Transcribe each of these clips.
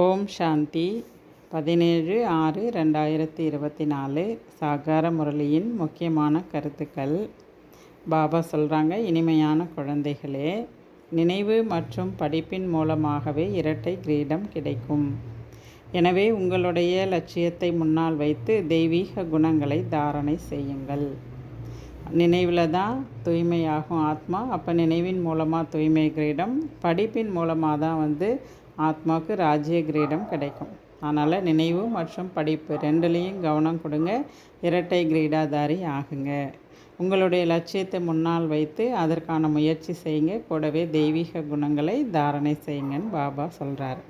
ஓம் சாந்தி. பதினேழு ஆறு ரெண்டாயிரத்தி இருபத்தி நாலு சாகார முரளியின் முக்கியமான கருத்துக்கள். பாபா சொல்கிறாங்க இனிமையான குழந்தைகளே நினைவு மற்றும் படிப்பின் மூலமாகவே இரட்டை கிரீடம் கிடைக்கும். எனவே உங்களுடைய லட்சியத்தை முன்னால் வைத்து தெய்வீக குணங்களை தாரணை செய்யுங்கள். நினைவில் தான் தூய்மையாகும் ஆத்மா. அப்போ நினைவின் மூலமாக தூய்மை கிரீடம் படிப்பின் மூலமாக தான் வந்து ஆத்மாவுக்கு ராஜ்ய கிரீடம் கிடைக்கும். அதனால் நினைவு மற்றும் படிப்பு ரெண்டுலேயும் கவனம் கொடுங்க. இரட்டை கிரீடாதாரி ஆகுங்க. உங்களுடைய லட்சியத்தை முன்னால் வைத்து அதற்கான முயற்சி செய்யுங்க. கூடவே தெய்வீக குணங்களை தாரணை செய்யுங்கன்னு பாபா சொல்கிறார்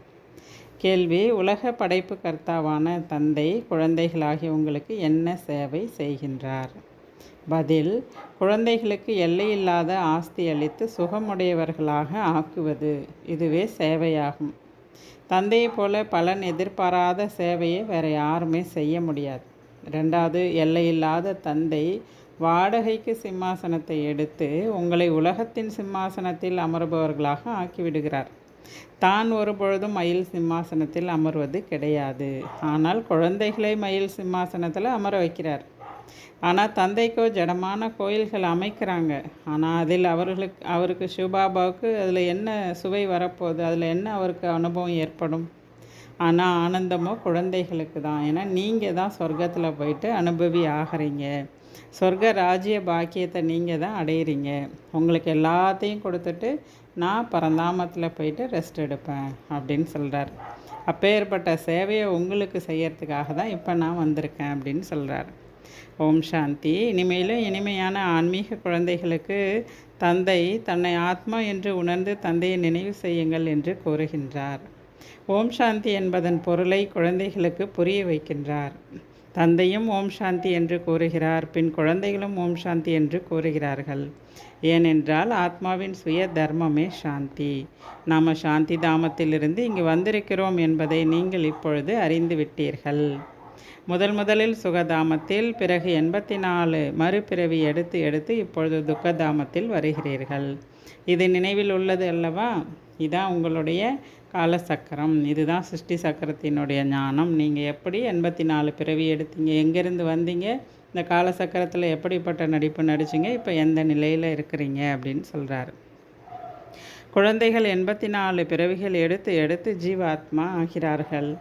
கேள்வி உலக படைப்பு கர்த்தாவான தந்தை குழந்தைகளாகிய உங்களுக்கு என்ன சேவை செய்கின்றார்? பதில் குழந்தைகளுக்கு எல்லையில்லாத ஆஸ்தி அளித்து சுகமுடையவர்களாக ஆக்குவது இதுவே சேவையாகும். தந்தையைப் போல பலன் எதிர்பாராத சேவையை வேறு யாருமே செய்ய முடியாது. ரெண்டாவது எல்லையில்லாத தந்தை வாடகைக்கு சிம்மாசனத்தை எடுத்து உங்களை உலகத்தின் சிம்மாசனத்தில் அமர்பவர்களாக ஆக்கிவிடுகிறார். தான் ஒரு பொழுதும் மயில் சிம்மாசனத்தில் அமர்வது கிடையாது. ஆனால் குழந்தைகளை மயில் சிம்மாசனத்தில் அமர வைக்கிறார். ஆனால் தந்தைக்கோ ஜடமான கோயில்கள் அமைக்கிறாங்க. ஆனால் அதில் அவர்களுக்கு அவருக்கு சிவபாபாவுக்கு அதில் என்ன சுவை வரப்போகுது? அதில் என்ன அவருக்கு அனுபவம் ஏற்படும்? ஆனால் ஆனந்தமோ குழந்தைகளுக்கு தான். ஏன்னா நீங்கள் தான் சொர்க்கத்தில் போயிட்டு அனுபவி ஆகிறீங்க. சொர்க்க ராஜ்ய பாக்கியத்தை நீங்கள் தான் அடையிறீங்க. உங்களுக்கு எல்லாத்தையும் கொடுத்துட்டு நான் பரந்தாமத்தில் போயிட்டு ரெஸ்ட் எடுப்பேன் அப்படின்னு சொல்கிறார் அப்பேற்பட்ட சேவையை உங்களுக்கு செய்யறதுக்காக தான் இப்போ நான் வந்திருக்கேன் அப்படின்னு சொல்கிறார் ஓம் சாந்தி. இனிமேலும் இனிமையான ஆன்மீக குழந்தைகளுக்கு தந்தை தன்னை ஆத்மா என்று உணர்ந்து தந்தையை நினைவு செய்யுங்கள் என்று கூறுகின்றார். ஓம் சாந்தி என்பதன் பொருளை குழந்தைகளுக்கு புரிய வைக்கின்றார். தந்தையும் ஓம் சாந்தி என்று கூறுகிறார் பின் குழந்தைகளும் ஓம் சாந்தி என்று கூறுகிறார்கள். ஏனென்றால் ஆத்மாவின் சுய தர்மமே சாந்தி. நாம் சாந்தி தாமத்திலிருந்து இங்கு வந்திருக்கிறோம் என்பதை நீங்கள் இப்பொழுது அறிந்து விட்டீர்கள். முதல் முதலில் சுகதாமத்தில் பிறகு எண்பத்தி நாலு மறுபிறவி எடுத்து எடுத்து இப்பொழுது துக்கதாமத்தில் வருகிறீர்கள். இது நினைவில் உள்ளது அல்லவா? இதான் உங்களுடைய காலசக்கரம். இதுதான் சிருஷ்டி சக்கரத்தினுடைய ஞானம். நீங்கள் எப்படி எண்பத்தி நாலு பிறவி எடுத்தீங்க? எங்கேருந்து வந்தீங்க? இந்த காலசக்கரத்தில் எப்படிப்பட்ட நடிப்பு நடிச்சிங்க? இப்போ எந்த நிலையில் இருக்கிறீங்க? அப்படின்னு சொல்கிறாரு குழந்தைகள் எண்பத்தி நாலு பிறவிகள் எடுத்து எடுத்து ஜீவாத்மா ஆகிறார்கள்.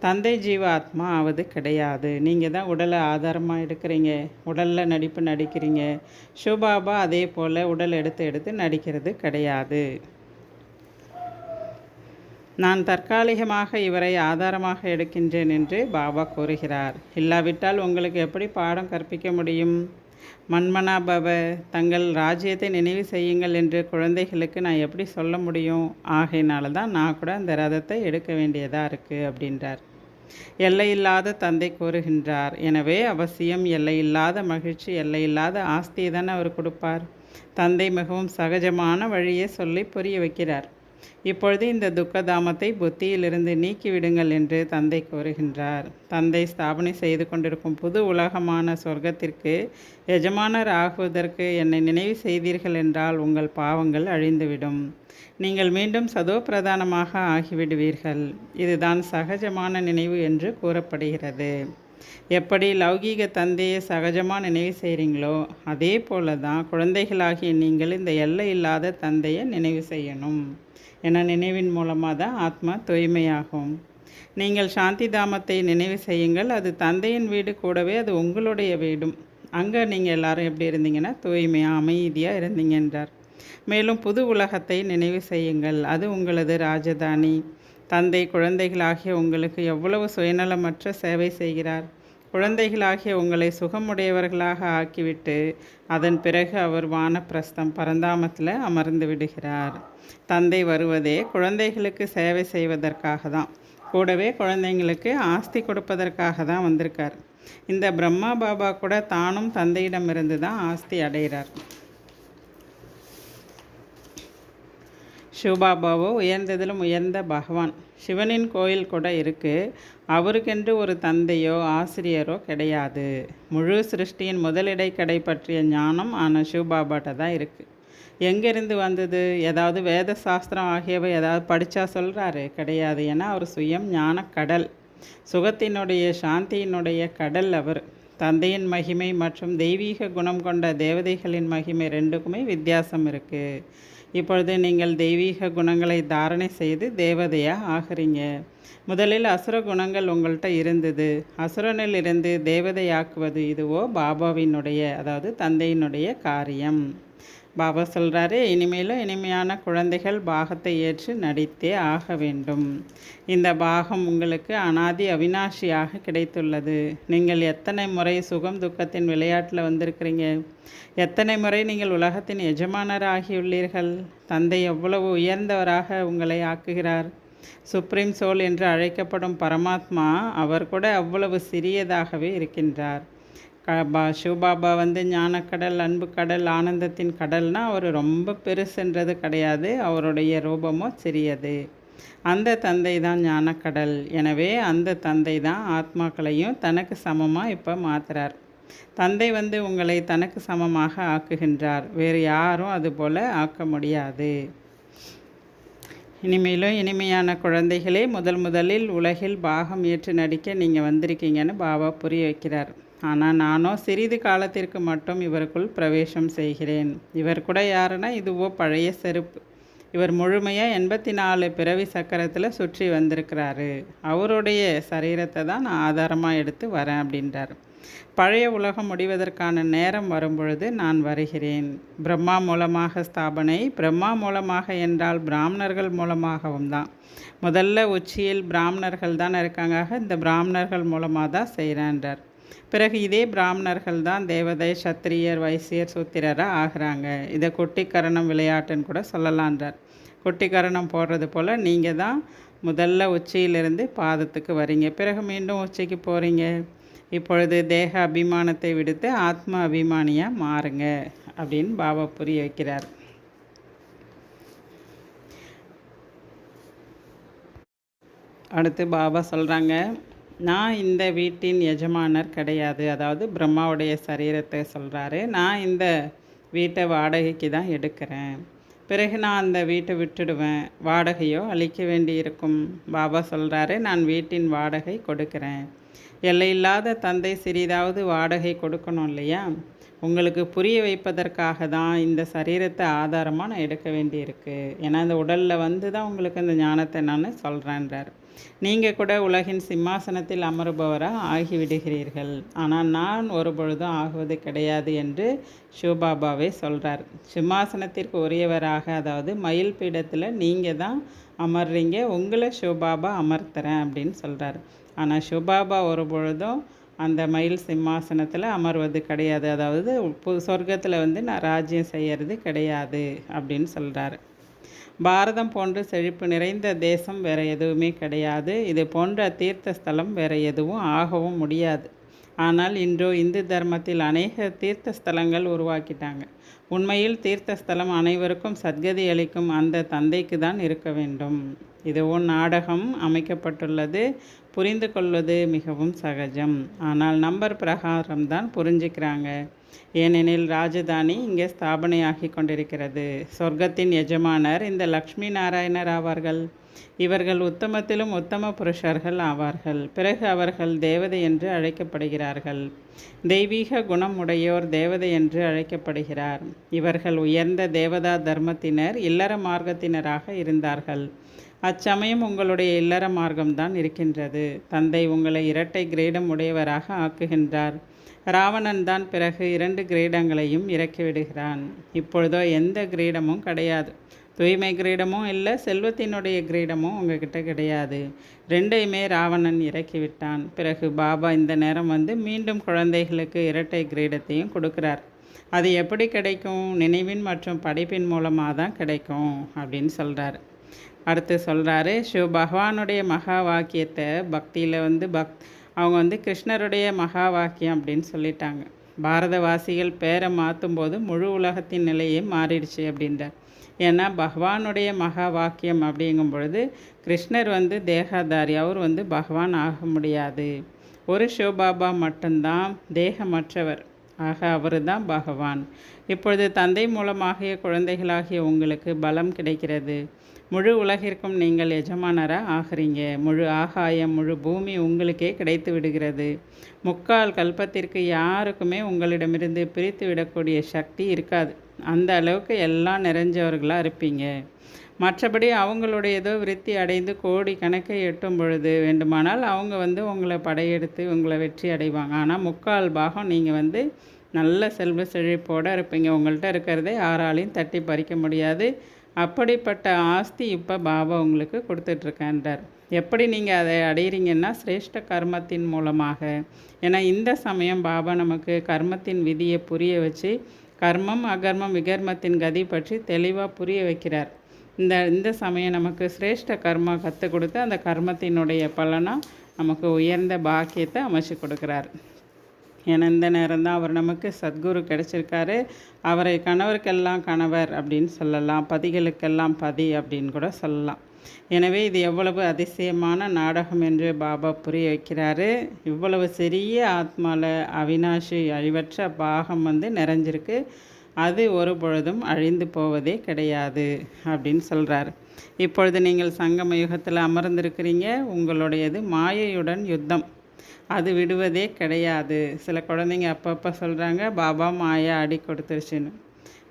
தந்தை ஜீவாத்மா ஆத்மாவது கிடையாது. நீங்கள் தான் உடலை ஆதாரமாக எடுக்கிறீங்க. உடலில் நடிப்பு நடிக்கிறீங்க. ஷுபாபா அதே போல் உடல் எடுத்து எடுத்து நடிக்கிறது கிடையாது. நான் தற்காலிகமாக இவரை ஆதாரமாக எடுக்கின்றேன் என்று பாபா கூறுகிறார். இல்லாவிட்டால் உங்களுக்கு எப்படி பாடம் கற்பிக்க முடியும்? மன்மனாபவ தங்கள் ராஜ்யத்தை நினைவு செய்யுங்கள் என்று குழந்தைகளுக்கு நான் எப்படி சொல்ல முடியும்? ஆகையினால தான் நான் கூட அந்த ரதத்தை எடுக்க வேண்டியதாக இருக்குது அப்படின்றார். எல்லையில்லாத தந்தை கூறுகின்றார். எனவே அவசியம் எல்லையில்லாத மகிழ்ச்சி எல்லையில்லாத ஆஸ்தியை தானே அவர் கொடுப்பார். தந்தை மிகவும் சகஜமான வழியை சொல்லி புரிய வைக்கிறார். இப்பொழுது இந்த துக்கதாமத்தை புத்தியிலிருந்து நீக்கிவிடுங்கள் என்று தந்தை கூறுகின்றார். தந்தை ஸ்தாபனை செய்து கொண்டிருக்கும் புது உலகமான சொர்க்கத்திற்கு எஜமானர் ஆகுவதற்கு என்னை நினைவு செய்தீர்கள் என்றால் உங்கள் பாவங்கள் அழிந்துவிடும். நீங்கள் மீண்டும் சதோ பிரதானமாக ஆகிவிடுவீர்கள். இதுதான் சகஜமான நினைவு என்று கூறப்படுகிறது. எப்படி லௌகீக தந்தையை சகஜமாக நினைவு செய்கிறீங்களோ அதே போல தான் குழந்தைகளாகிய நீங்கள் இந்த எல்லை இல்லாத தந்தையை நினைவு செய்யணும். என நினைவின் மூலமாக தான் ஆத்மா தூய்மையாகும். நீங்கள் சாந்தி தாமத்தை நினைவு செய்யுங்கள். அது தந்தையின் வீடு கூடவே அது உங்களுடைய வீடும். அங்கே நீங்கள் எல்லாரும் எப்படி இருந்தீங்கன்னா தூய்மையாக அமைதியாக இருந்தீங்க என்றார். மேலும் புது உலகத்தை நினைவு செய்யுங்கள். அது உங்களது ராஜதானி. தந்தை குழந்தைகளாகிய உங்களுக்கு எவ்வளவு சுயநலமற்ற சேவை செய்கிறார். குழந்தைகளாகிய உங்களை சுகமுடையவர்களாக ஆக்கிவிட்டு அதன் பிறகு அவர் வானப்பிரஸ்தம் பரந்தாமத்தில் அமர்ந்து விடுகிறார். தந்தை வருவதே குழந்தைகளுக்கு சேவை செய்வதற்காக தான். கூடவே குழந்தைங்களுக்கு ஆஸ்தி கொடுப்பதற்காக தான் வந்திருக்கார். இந்த பிரம்மா பாபா கூட தானும் தந்தையிடமிருந்து தான் ஆஸ்தி அடைகிறார். சிவபாபாவோ உயர்ந்ததிலும் உயர்ந்த பகவான். சிவனின் கோயில் கூட இருக்குது அவருக்கென்று ஒரு தந்தையோ ஆசிரியரோ கிடையாது. முழு சிருஷ்டியின் முதலிடை கடை பற்றிய ஞானம் ஆனால் சிவபாபாட்ட தான் இருக்குது எங்கேருந்து வந்தது? ஏதாவது வேத சாஸ்திரம் ஆகியவை ஏதாவது படித்தா சொல்கிறாரு கிடையாது. ஏன்னா அவர் சுயம் ஞான கடல். சுகத்தினுடைய சாந்தியினுடைய கடல் அவர். தந்தையின் மகிமை மற்றும் தெய்வீக குணம் கொண்ட தேவதைகளின் மகிமை ரெண்டுக்குமே வித்தியாசம் இருக்குது இப்பொழுது நீங்கள் தெய்வீக குணங்களை தாரணை செய்து தேவதையாக ஆகிறீங்க. முதலில் அசுர குணங்கள் உங்கள்கிட்ட இருந்தது. அசுரனில் இருந்து தேவதையாக்குவது இதுவோ? பாபாவினுடைய அதாவது தந்தையினுடைய காரியம். பாபா சொல்கிறாரு இனிமேலும் இனிமையான குழந்தைகள் பாகத்தை ஏற்று நடித்தே ஆக வேண்டும். இந்த பாகம் உங்களுக்கு அனாதி அவினாஷியாக கிடைத்துள்ளது. நீங்கள் எத்தனை முறை சுகம் துக்கத்தின் விளையாட்டில் வந்திருக்கிறீங்க? எத்தனை முறை நீங்கள் உலகத்தின் எஜமானராகியுள்ளீர்கள்? தந்தை எவ்வளவு உயர்ந்தவராக உங்களை ஆக்குகிறார்? சுப்ரீம் சோல் என்று அழைக்கப்படும் பரமாத்மா அவர் கூட அவ்வளவு சிறியதாகவே இருக்கின்றார். பா சிவபாபா வந்து ஞானக்கடல் அன்பு கடல் ஆனந்தத்தின் கடல்னால் அவர் ரொம்ப பெருசுன்றது கிடையாது. அவருடைய ரூபமோ சிறியது. அந்த தந்தை தான் ஞானக்கடல். எனவே அந்த தந்தை தான் ஆத்மாக்களையும் தனக்கு சமமாக இப்போ மாத்துறார். தந்தை வந்து உங்களை தனக்கு சமமாக ஆக்குகின்றார். வேறு யாரும் அதுபோல் ஆக்க முடியாது. இனிமேலும் இனிமையான குழந்தைகளே முதல் முதலில் உலகில் பாகம் ஏற்று நடிக்க நீங்கள் வந்திருக்கீங்கன்னு பாபா புரிய வைக்கிறார். ஆனால் நானோ சிறிது காலத்திற்கு மட்டும் இவருக்குள் பிரவேசம் செய்கிறேன். இவர் கூட யாருன்னா இதுவோ பழைய செருப்பு. இவர் முழுமையாக எண்பத்தி நாலு பிறவி சக்கரத்தில் சுற்றி வந்திருக்கிறாரு. அவருடைய சரீரத்தை தான் நான் ஆதாரமாக எடுத்து வரேன் அப்படின்றார். பழைய உலகம் முடிவதற்கான நேரம் வரும்பொழுது நான் வருகிறேன். பிரம்மா மூலமாக ஸ்தாபனை பிரம்மா மூலமாக என்றால் பிராமணர்கள் மூலமாகவும் தான். முதல்ல உச்சியில் பிராமணர்கள் தான் இருக்காங்க. இந்த பிராமணர்கள் மூலமாக தான் செய்கிறான்றார் பிறகு இதே பிராமணர்கள் தான் தேவதை சத்திரியர் வைசியர் சூத்திரராக ஆகிறாங்க. இதை கொட்டிக்கரணம் விளையாட்டுன்னு கூட சொல்லலான்றார். கொட்டிக்கரணம் போடுறது போல் நீங்கள் தான் முதல்ல உச்சியிலிருந்து பாதத்துக்கு வரீங்க. பிறகு மீண்டும் உச்சிக்கு போகிறீங்க இப்பொழுது தேக அபிமானத்தை விடுத்து ஆத்ம அபிமானியாக மாறுங்க அப்படின்னு பாபா புரிய வைக்கிறார். அடுத்து பாபா சொல்கிறாங்க நான் இந்த வீட்டின் எஜமானர் கிடையாது. அதாவது பிரம்மாவுடைய சரீரத்தை சொல்கிறாரு நான் இந்த வீட்டை வாடகைக்கு தான் எடுக்கிறேன். பிறகு நான் அந்த வீட்டை விட்டுடுவேன். வாடகையோ அளிக்க வேண்டியிருக்கும். பாபா சொல்கிறாரு நான் வீட்டின் வாடகை கொடுக்குறேன். எல்லையில்லாத தந்தை சிறிதாவது வாடகை கொடுக்கணும் இல்லையா? உங்களுக்கு புரிய வைப்பதற்காக தான் இந்த சரீரத்தை ஆதாரமாக நான் எடுக்க வேண்டியிருக்கு. ஏன்னா இந்த உடலில் வந்து தான் உங்களுக்கு இந்த ஞானத்தை நான் சொல்கிறேன்றார் நீங்கள் கூட உலகின் சிம்மாசனத்தில் அமருபவராக ஆகிவிடுகிறீர்கள். ஆனால் நான் ஒரு பொழுதும் ஆகுவது கிடையாது என்று சிவபாபாவே சொல்கிறார் சிம்மாசனத்திற்கு உரியவராக அதாவது மயில் பீடத்தில் நீங்கள் தான் அமர்றீங்க உங்களை சிவபாபா அமர்த்துறேன் அப்படின்னு சொல்கிறார் ஆனால் சுபாபா ஒரு பொழுதும் அந்த மயில் சிம்மாசனத்தில் அமர்வது கிடையாது. அதாவது சொர்க்கத்தில் வந்து நான் ராஜ்யம் செய்கிறது கிடையாது அப்படின்னு சொல்கிறாரு பாரதம் போன்று செழிப்பு நிறைந்த தேசம் வேறு எதுவுமே கிடையாது. இது போன்ற தீர்த்த ஸ்தலம் வேறு எதுவும் ஆகவும் முடியாது. ஆனால் இன்றோ இந்து தர்மத்தில் அநேக தீர்த்த ஸ்தலங்கள் உருவாக்கிட்டாங்க. உண்மையில் தீர்த்த ஸ்தலம் அனைவருக்கும் சத்கதி அளிக்கும் அந்த தந்தைக்கு தான் இருக்க வேண்டும். இதுவும் நாடகம் அமைக்கப்பட்டுள்ளது. புரிந்து கொள்வது மிகவும் சகஜம். ஆனால் நம்பர் பிரகாரம் தான் புரிஞ்சுக்கிறாங்க. ஏனெனில் ராஜதானி இங்கே ஸ்தாபனையாகி கொண்டிருக்கிறது. சொர்க்கத்தின் எஜமானர் இந்த லக்ஷ்மி நாராயணர் ஆவார்கள். இவர்கள் உத்தமத்திலும் உத்தம புருஷர்கள் ஆவார்கள். பிறகு அவர்கள் தேவதை என்று அழைக்கப்படுகிறார்கள். தெய்வீக குணம் உடையோர் தேவதை என்று அழைக்கப்படுகிறார். இவர்கள் உயர்ந்த தேவதா தர்மத்தினர் இல்லற மார்க்கத்தினராக இருந்தார்கள். அச்சமயம் உங்களுடைய இல்லற மார்க்கம்தான் இருக்கின்றது. தந்தை உங்களை இரட்டை கிரேடம் உடையவராக ஆக்குகின்றார். ராவணன் தான் பிறகு இரண்டு கிரீடங்களையும் இறக்கிவிடுகிறான் இப்பொழுதோ எந்த கிரீடமும் கிடையாது. தூய்மை கிரீடமும் இல்லை செல்வத்தினுடைய கிரீடமும் உங்ககிட்ட கிடையாது. ரெண்டையுமே ராவணன் இறக்கிவிட்டான் பிறகு பாபா இந்த நேரம் வந்து மீண்டும் குழந்தைகளுக்கு இரட்டை கிரீடத்தையும் கொடுக்குறார். அது எப்படி கிடைக்கும்? நினைவின் மற்றும் படைப்பின் மூலமாக தான் கிடைக்கும் அப்படின்னு சொல்கிறார் அடுத்து சொல்கிறாரு சிவ பகவானுடைய மகா வாக்கியத்தை பக்தியில் வந்து பக் அவங்க வந்து கிருஷ்ணருடைய மகா வாக்கியம் அப்படின்னு சொல்லிட்டாங்க. பாரதவாசிகள் பேரை மாற்றும் போது முழு உலகத்தின் நிலையே மாறிடுச்சு அப்படின்றார். ஏன்னா பகவானுடைய மகா வாக்கியம் அப்படிங்கும் பொழுது கிருஷ்ணர் வந்து தேகாதாரி அவர் வந்து பகவான் ஆக முடியாது. ஒரு சிவபாபா மட்டும்தான் தேகமற்றவர். ஆக அவர் தான் பகவான். இப்பொழுது தந்தை மூலமாகிய குழந்தைகளாகிய உங்களுக்கு பலம் கிடைக்கிறது. முழு உலகிற்கும் நீங்கள் எஜமானராக ஆகிறீங்க. முழு ஆகாயம் முழு பூமி உங்களுக்கே கிடைத்து விடுகிறது. முக்கால் கல்பத்திற்கு யாருக்குமே உங்களிடமிருந்து பிரித்து விடக்கூடிய சக்தி இருக்காது. அந்த அளவுக்கு எல்லாம் நிறைஞ்சவர்களாக இருப்பீங்க. மற்றபடி அவங்களுடைய ஏதோ விருத்தி அடைந்து கோடி கணக்கை எட்டும் பொழுது வேண்டுமானால் அவங்க வந்து உங்களை படையெடுத்து உங்களை வெற்றி அடைவாங்க. ஆனால் முக்கால் பாகம் நீங்கள் வந்து நல்ல செல்வ செழிப்போடு இருப்பீங்க. உங்கள்கிட்ட இருக்கிறதே யாராலையும் தட்டி பறிக்க முடியாது. அப்படிப்பட்ட ஆஸ்தி இப்போ பாபா உங்களுக்கு கொடுத்துட்ருக்கேன்றார். எப்படி நீங்கள் அதை அடையிறீங்கன்னா சிரேஷ்ட கர்மத்தின் மூலமாக. ஏன்னா இந்த சமயம் பாபா நமக்கு கர்மத்தின் விதியை புரிய வச்சு கர்மம் அகர்மம் விகர்மத்தின் கதி பற்றி தெளிவாக புரிய வைக்கிறார். இந்த இந்த சமயம் நமக்கு சிரேஷ்ட கர்மா கற்றுக் கொடுத்து அந்த கர்மத்தினுடைய பலனாக நமக்கு உயர்ந்த பாக்கியத்தை அமைச்சு கொடுக்குறார். ஏன்னா இந்த நேரம்தான் அவர் நமக்கு சத்குரு கிடச்சிருக்காரு. அவரை கணவருக்கெல்லாம் கணவர் அப்படின்னு சொல்லலாம். பதிகளுக்கெல்லாம் பதி அப்படின்னு கூட சொல்லலாம். எனவே இது எவ்வளவு அதிசயமான நாடகம் என்று பாபா புரிய வைக்கிறாரு. இவ்வளவு சிறிய ஆத்மாவில் அவினாஷி அழிவற்ற பாகம் வந்து நிறைஞ்சிருக்கு. அது ஒரு பொழுதும் அழிந்து போவதே கிடையாது அப்படின்னு சொல்கிறார் இப்பொழுது நீங்கள் சங்கம யுகத்தில் அமர்ந்திருக்கிறீங்க. உங்களுடையது மாயையுடன் யுத்தம். அது விடுவதே கிடையாது. சில குழந்தைங்க அப்பப்போ சொல்கிறாங்க பாபா மாயா அடி கொடுத்துருச்சுன்னு.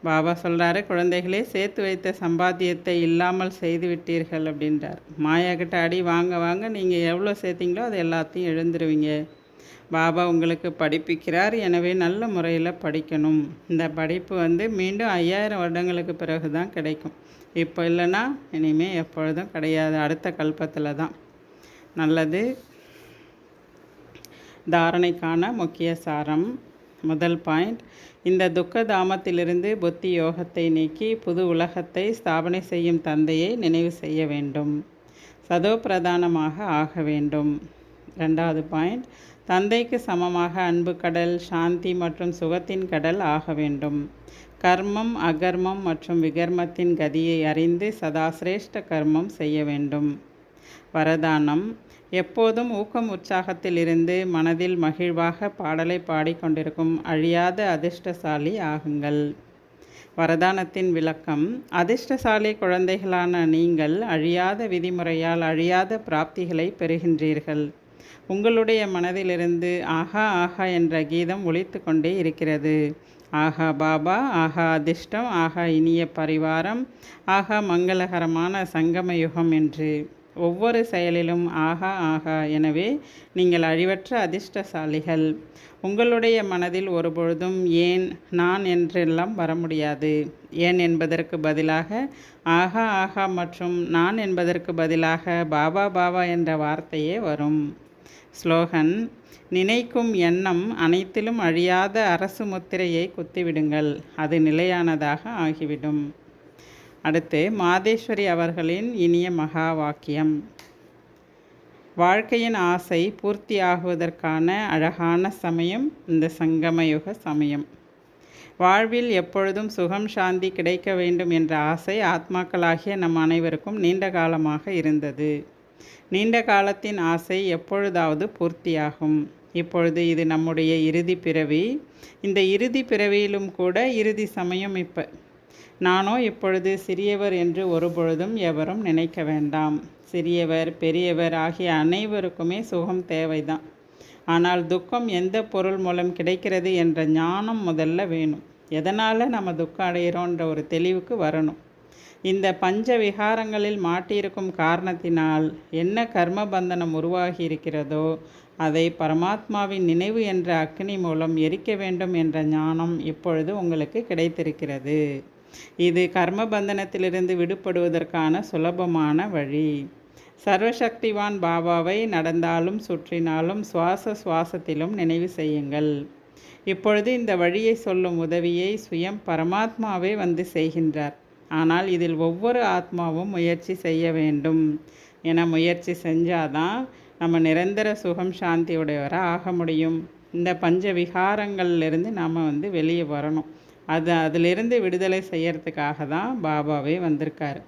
பாபா சொல்கிறாரு குழந்தைகளே சேர்த்து வைத்த சம்பாத்தியத்தை இல்லாமல் செய்து விட்டீர்கள் அப்படின்றார். மாயா கிட்ட அடி வாங்க வாங்க நீங்கள் எவ்வளோ சேர்த்தீங்களோ அது எல்லாத்தையும் எழுந்துருவீங்க. பாபா உங்களுக்கு படிப்பிக்கிறார் எனவே நல்ல முறையில் படிக்கணும். இந்த படிப்பு வந்து மீண்டும் ஐயாயிரம் வருடங்களுக்கு பிறகு தான் கிடைக்கும். இப்போ இல்லைன்னா இனிமேல் எப்பொழுதும் கிடையாது. அடுத்த கல்பத்தில் தான். நல்லது தாரணைக்கான முக்கிய சாரம். முதல் பாயிண்ட். இந்த துக்க தாமத்திலிருந்து புத்தி யோகத்தை நீக்கி புது உலகத்தை ஸ்தாபனை செய்யும் தந்தையை நினைவு செய்ய வேண்டும். சதோ பிரதானமாக ஆக வேண்டும். ரெண்டாவது பாயிண்ட். தந்தைக்கு சமமாக அன்பு கடல் சாந்தி மற்றும் சுகத்தின் கடல் ஆக வேண்டும். கர்மம் அகர்மம் மற்றும் விகர்மத்தின் கதியை அறிந்து சதா சிரேஷ்ட கர்மம் செய்ய வேண்டும். வரதானம். எப்போதும் ஊக்கம் உற்சாகத்தில் இருந்து மனதில் மகிழ்வாக பாடலை பாடிக்கொண்டிருக்கும் அழியாத அதிர்ஷ்டசாலி ஆகுங்கள். வரதானத்தின் விளக்கம் அதிர்ஷ்டசாலி குழந்தைகளான நீங்கள் அழியாத விதிமுறையால் அழியாத பிராப்திகளை பெறுகின்றீர்கள். உங்களுடைய மனதிலிருந்து ஆஹா ஆஹா என்ற கீதம் ஒழித்து கொண்டே இருக்கிறது. ஆஹா பாபா ஆஹா அதிர்ஷ்டம் ஆஹா இனிய பரிவாரம் ஆஹா மங்களகரமான சங்கம யுகம் என்று. ஒவ்வொரு செயலிலும் ஆகா ஆகா எனவே நீங்கள் அழிவற்ற அதிர்ஷ்டசாலிகள். உங்களுடைய மனதில் ஒருபொழுதும் ஏன் நான் என்றெல்லாம் வர முடியாது? ஏன் என்பதற்கு பதிலாக ஆகா ஆகா மற்றும் நான் என்பதற்கு பதிலாக பாபா பாபா என்ற வார்த்தையே வரும். ஸ்லோகன் நினைக்கும் எண்ணம் அனைத்திலும் அழியாத அரசு முத்திரையை குத்திவிடுங்கள். அது நிலையானதாக ஆகிவிடும். அடுத்து மாதேஸ்வரி அவர்களின் இனிய மகா வாக்கியம். வாழ்க்கையின் ஆசை பூர்த்தியாகுவதற்கான அழகான சமயம் இந்த சங்கமயுக சமயம். வாழ்வில் எப்பொழுதும் சுகம் சாந்தி கிடைக்க வேண்டும் என்ற ஆசை ஆத்மாக்களாகிய நம் அனைவருக்கும் நீண்ட காலமாக இருந்தது. நீண்ட காலத்தின் ஆசை எப்பொழுதாவது பூர்த்தியாகும். இப்பொழுது இது நம்முடைய இறுதி பிறவி. இந்த இறுதி பிறவியிலும் கூட இறுதி சமயம் இப்போ நானோ இப்பொழுது சிறியவர் என்று ஒரு பொழுதும் எவரும் நினைக்க வேண்டாம். சிறியவர் பெரியவர் ஆகிய அனைவருக்குமே சுகம் தேவைதான். ஆனால் துக்கம் எந்த பொருள் மூலம் கிடைக்கிறது என்ற ஞானம் முதல்ல வேணும். எதனால் நம்ம துக்கம் அடைகிறோன்ற ஒரு தெளிவுக்கு வரணும். இந்த பஞ்ச விகாரங்களில் மாட்டியிருக்கும் காரணத்தினால் என்ன கர்ம பந்தனம் உருவாகி இருக்கிறதோ அதை பரமாத்மாவின் நினைவு என்ற அக்னி மூலம் எரிக்க வேண்டும் என்ற ஞானம் இப்பொழுது உங்களுக்கு கிடைத்திருக்கிறது. இது கர்ம பந்தனத்திலிருந்து விடுபடுவதற்கான சுலபமான வழி. சர்வசக்திவான் பாபாவை நடந்தாலும் சுற்றினாலும் சுவாச சுவாசத்திலும் நினைவு செய்யுங்கள். இப்பொழுது இந்த வழியை சொல்லும் உதவியை சுயம் பரமாத்மாவே வந்து செய்கின்றார். ஆனால் இதில் ஒவ்வொரு ஆத்மாவும் முயற்சி செய்ய வேண்டும். என முயற்சி செஞ்சாதான் நம்ம நிரந்தர சுகம் சாந்தியுடையவராக ஆக முடியும். இந்த பஞ்ச விகாரங்கள்லேருந்து நாம் வந்து வெளியே வரணும். அது அதிலிருந்து விடுதலை செய்யறதுக்காக தான் பாபாவே வந்திருக்காரு.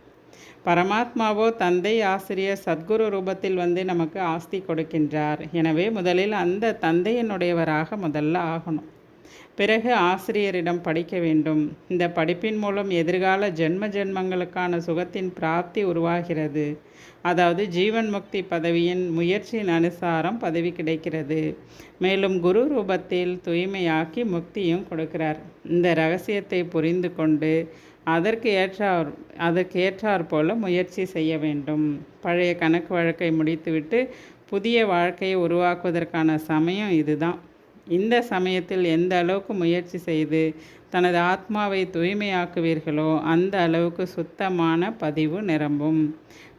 பரமாத்மாவோ தந்தை ஆசிரியர் சத்குரு ரூபத்தில் வந்து நமக்கு ஆஸ்தி கொடுக்கின்றார். எனவே முதலில் அந்த தந்தையினுடையவராக முதல்ல ஆகணும். பிறகு ஆசிரியரிடம் படிக்க வேண்டும். இந்த படிப்பின் மூலம் எதிர்கால ஜென்ம ஜென்மங்களுக்கான சுகத்தின் பிராப்தி உருவாகிறது. அதாவது ஜீவன் முக்தி பதவியின் முயற்சியின் அனுசாரம் பதவி கிடைக்கிறது. மேலும் குரு ரூபத்தில் தூய்மையாக்கி முக்தியும் கொடுக்கிறார். இந்த ரகசியத்தை புரிந்து கொண்டு அதற்கு ஏற்றார் அதற்கு ஏற்றார் போல முயற்சி செய்ய வேண்டும். பழைய கணக்கு வழக்கை முடித்துவிட்டு புதிய வாழ்க்கையை உருவாக்குவதற்கான சமயம் இதுதான். இந்த சமயத்தில் எந்த அளவுக்கு முயற்சி செய்து தனது ஆத்மாவை தூய்மையாக்குவீர்களோ அந்த அளவுக்கு சுத்தமான பதிவு நிரம்பும்.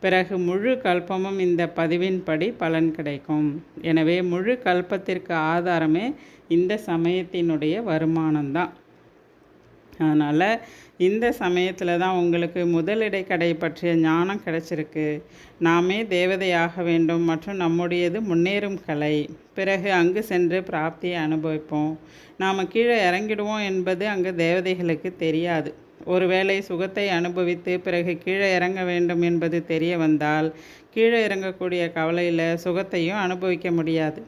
பிறகு முழு கல்பமும் இந்த பதிவின்படி பலன் கிடைக்கும். எனவே முழு கல்பத்திற்கு ஆதாரமே இந்த சமயத்தினுடைய வருமானம்தான். அதனால் இந்த சமயத்தில் தான் உங்களுக்கு முதலிடை கடை பற்றிய ஞானம் கிடைச்சிருக்கு. நாமே தேவதையாக வேண்டும் மற்றும் நம்முடையது முன்னேறும் கலை. பிறகு அங்கு சென்று பிராப்தியை அனுபவிப்போம். நாம் கீழே இறங்கிடுவோம் என்பது அங்கு தேவதைகளுக்கு தெரியாது. ஒருவேளை சுகத்தை அனுபவித்து பிறகு கீழே இறங்க வேண்டும் என்பது தெரிய வந்தால் கீழே இறங்கக்கூடிய கவலையில் சுகத்தையும் அனுபவிக்க முடியாது.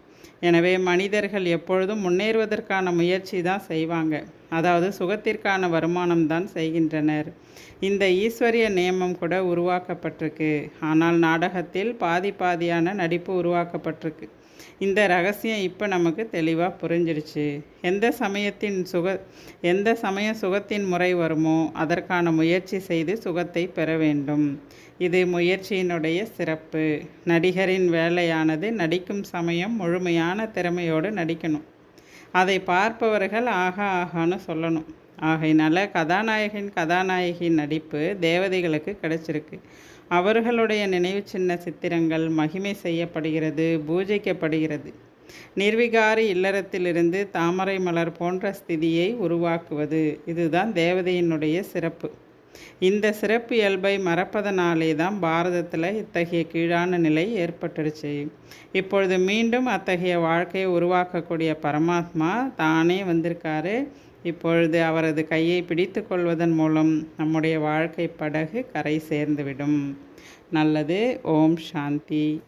எனவே மனிதர்கள் எப்பொழுதும் முன்னேறுவதற்கான முயற்சி தான் செய்வாங்க. அதாவது சுகத்திற்கான வருமானம் தான் செய்கின்றனர். இந்த ஈஸ்வரிய நியமம் கூட உருவாக்கப்பட்டிருக்கு. ஆனால் நாடகத்தில் பாதி பாதியான நடிப்பு உருவாக்கப்பட்டிருக்கு. இந்த ரகசியம் இப்போ நமக்கு தெளிவாக புரிஞ்சிருச்சு எந்த சமயத்தின் சுக எந்த சமய சுகத்தின் முறை வருமோ அதற்கான முயற்சி செய்து சுகத்தை பெற வேண்டும். இது முயற்சியினுடைய சிறப்பு. நடிகரின் வேலையானது நடிக்கும் சமயம் முழுமையான திறமையோடு நடிக்கணும். அதை பார்ப்பவர்கள் ஆகா ஆகான்னு சொல்லணும். ஆகையினால கதாநாயகன் கதாநாயகியின் நடிப்பு தேவதைகளுக்கு கிடைச்சிருக்கு. அவர்களுடைய நினைவு சின்ன சித்திரங்கள் மகிமை செய்யப்படுகிறது பூஜைக்கப்படுகிறது. நிர்விகாரி இல்லறத்திலிருந்து தாமரை மலர் போன்ற ஸ்திதியை உருவாக்குவது இதுதான் தேவதையினுடைய சிறப்பு. இந்த சிறப்பு இயல்பை மறப்பதனாலே தான் பாரதத்தில் இத்தகைய கீழான நிலை ஏற்பட்டுடுச்சு. இப்பொழுது மீண்டும் அத்தகைய வாழ்க்கையை உருவாக்கக்கூடிய பரமாத்மா தானே வந்திருக்காரு. இப்பொழுது அவரது கையை பிடித்து கொள்வதன் மூலம் நம்முடைய வாழ்க்கை படகு கரை சேர்ந்துவிடும். நல்லது. ஓம் சாந்தி.